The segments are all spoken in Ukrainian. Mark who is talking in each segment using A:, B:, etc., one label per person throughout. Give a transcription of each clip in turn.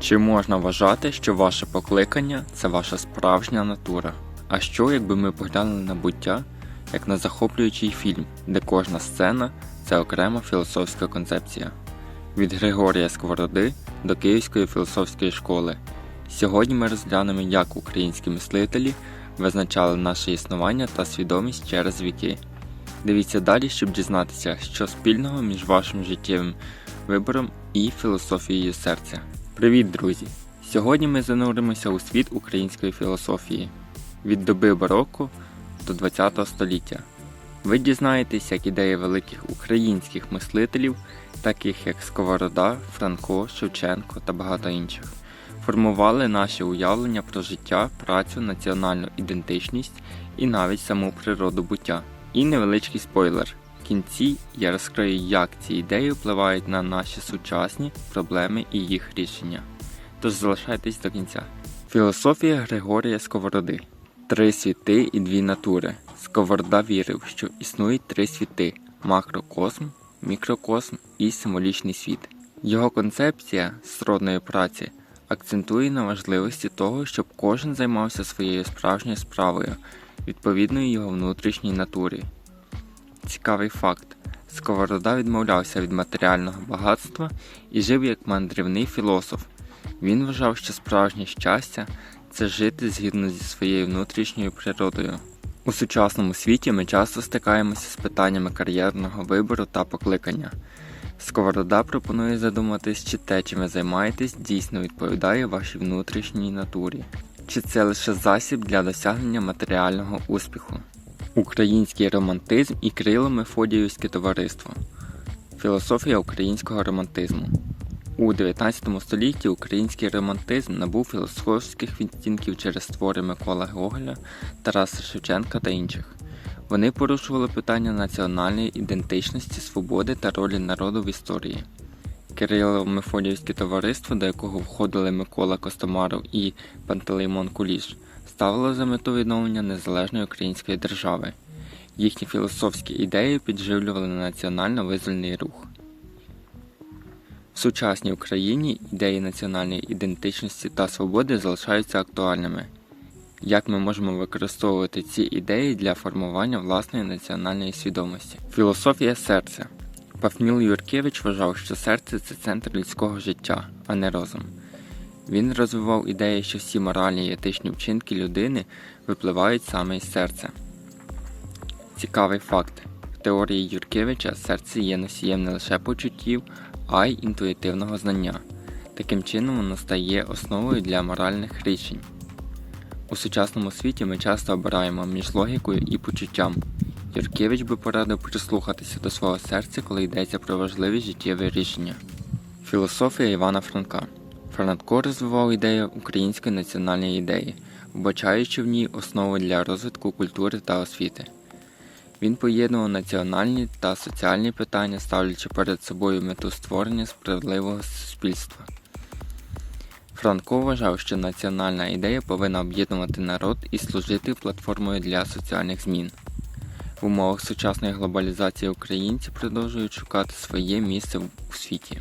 A: Чи можна вважати, що ваше покликання це ваша справжня натура? А що, якби ми поглянули на буття як на захоплюючий фільм, де кожна сцена це окрема філософська концепція? Від Григорія Сковороди до Київської філософської школи. Сьогодні ми розглянемо, як українські мислителі визначали наше існування та свідомість через віки. Дивіться далі, щоб дізнатися, що спільного між вашим життєвим вибором і філософією серця. Привіт, друзі! Сьогодні ми зануримося у світ української філософії від доби бароко до ХХ століття. Ви дізнаєтесь, як ідеї великих українських мислителів, таких як Сковорода, Франко, Шевченко та багато інших, формували наше уявлення про життя, працю, національну ідентичність і навіть саму природу буття. І невеличкий спойлер. Кінці я розкрию, як ці ідеї впливають на наші сучасні проблеми і їх рішення. Тож залишайтесь до кінця. Філософія Григорія Сковороди Три світи і дві натури. Сковорода вірив, що існують три світи макрокосм, мікрокосм і символічний світ. Його концепція сродної праці акцентує на важливості того, щоб кожен займався своєю справжньою справою, відповідною його внутрішній натурі. Цікавий факт: Сковорода відмовлявся від матеріального багатства і жив як мандрівний філософ. Він вважав, що справжнє щастя це жити згідно зі своєю внутрішньою природою. У сучасному світі ми часто стикаємося з питаннями кар'єрного вибору та покликання. Сковорода пропонує задуматись, чи те, чим ви займаєтесь, дійсно відповідає вашій внутрішній натурі, чи це лише засіб для досягнення матеріального успіху. Український романтизм і Кирило Мефодіївське товариство. Філософія українського романтизму. У 19 столітті український романтизм набув філософських відтінків через твори Микола Гоголя, Тараса Шевченка та інших. Вони порушували питання національної ідентичності, свободи та ролі народу в історії. Кирило Мефодіївське товариство, до якого входили Микола Костомаров і Пантелеймон Куліш, ставило за мету відновлення незалежної української держави. Їхні філософські ідеї підживлювали національно-визвольний рух. В сучасній Україні ідеї національної ідентичності та свободи залишаються актуальними. Як ми можемо використовувати ці ідеї для формування власної національної свідомості? Філософія серця. Пафміл Юркевич вважав, що серце це центр людського життя, а не розум. Він розвивав ідеї, що всі моральні і етичні вчинки людини випливають саме із серця. Цікавий факт: в теорії Юркевича серце є носієм не лише почуттів, а й інтуїтивного знання. Таким чином воно стає основою для моральних рішень. У сучасному світі ми часто обираємо між логікою і почуттям. Юркевич би порадив прислухатися до свого серця, коли йдеться про важливі життєві рішення. Філософія Івана Франка Франко розвивав ідею української національної ідеї, вбачаючи в ній основи для розвитку культури та освіти. Він поєднував національні та соціальні питання, ставлячи перед собою мету створення справедливого суспільства. Франко вважав, що національна ідея повинна об'єднувати народ і служити платформою для соціальних змін. В умовах сучасної глобалізації українці продовжують шукати своє місце у світі.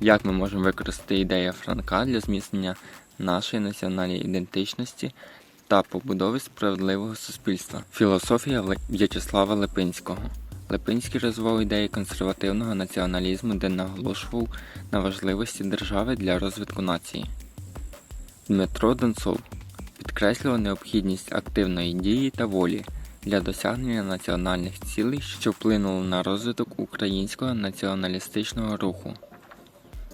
A: Як ми можемо використати ідею Франка для зміцнення нашої національної ідентичності та побудови справедливого суспільства? Філософія В'ячеслава Липинського. Липинський розвивав ідеї консервативного націоналізму, де наголошував на важливості держави для розвитку нації. Дмитро Донцов підкреслював необхідність активної дії та волі для досягнення національних цілей, що вплинули на розвиток українського націоналістичного руху.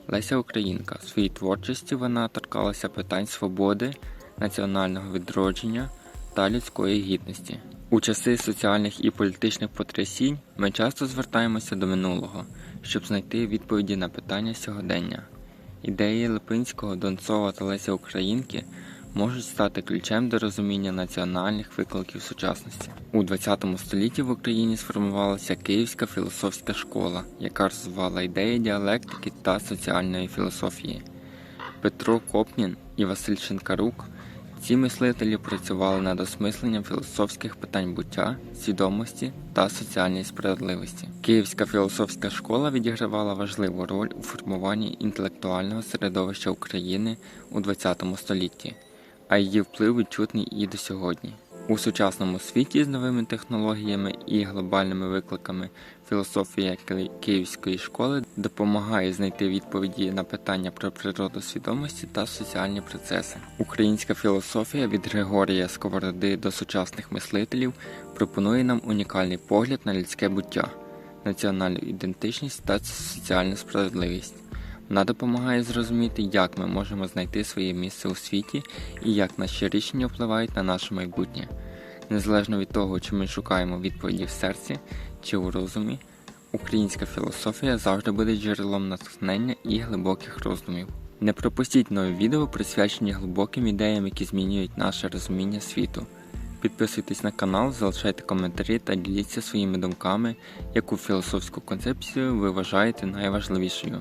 A: Леся Українка в своїй творчості вона торкалася питань свободи, національного відродження та людської гідності. У часи соціальних і політичних потрясінь ми часто звертаємося до минулого, щоб знайти відповіді на питання сьогодення. Ідеї Липинського, Донцова та Леся Українки можуть стати ключем до розуміння національних викликів сучасності. У ХХ столітті в Україні сформувалася Київська філософська школа, яка розвивала ідеї діалектики та соціальної філософії. Петро Копнін і Василь Шинкарук Ці мислителі працювали над осмисленням філософських питань буття, свідомості та соціальної справедливості. Київська філософська школа відігравала важливу роль у формуванні інтелектуального середовища України у XX столітті, а її вплив відчутний і до сьогодні. У сучасному світі з новими технологіями і глобальними викликами філософія Київської школи допомагає знайти відповіді на питання про природу свідомості та соціальні процеси. Українська філософія від Григорія Сковороди до сучасних мислителів пропонує нам унікальний погляд на людське буття, національну ідентичність та соціальну справедливість. Вона допомагає зрозуміти, як ми можемо знайти своє місце у світі і як наші рішення впливають на наше майбутнє. Незалежно від того, чи ми шукаємо відповіді в серці чи у розумі, українська філософія завжди буде джерелом натхнення і глибоких роздумів. Не пропустіть нові відео, присвячені глибоким ідеям, які змінюють наше розуміння світу. Підписуйтесь на канал, залишайте коментарі та діліться своїми думками, яку філософську концепцію ви вважаєте найважливішою.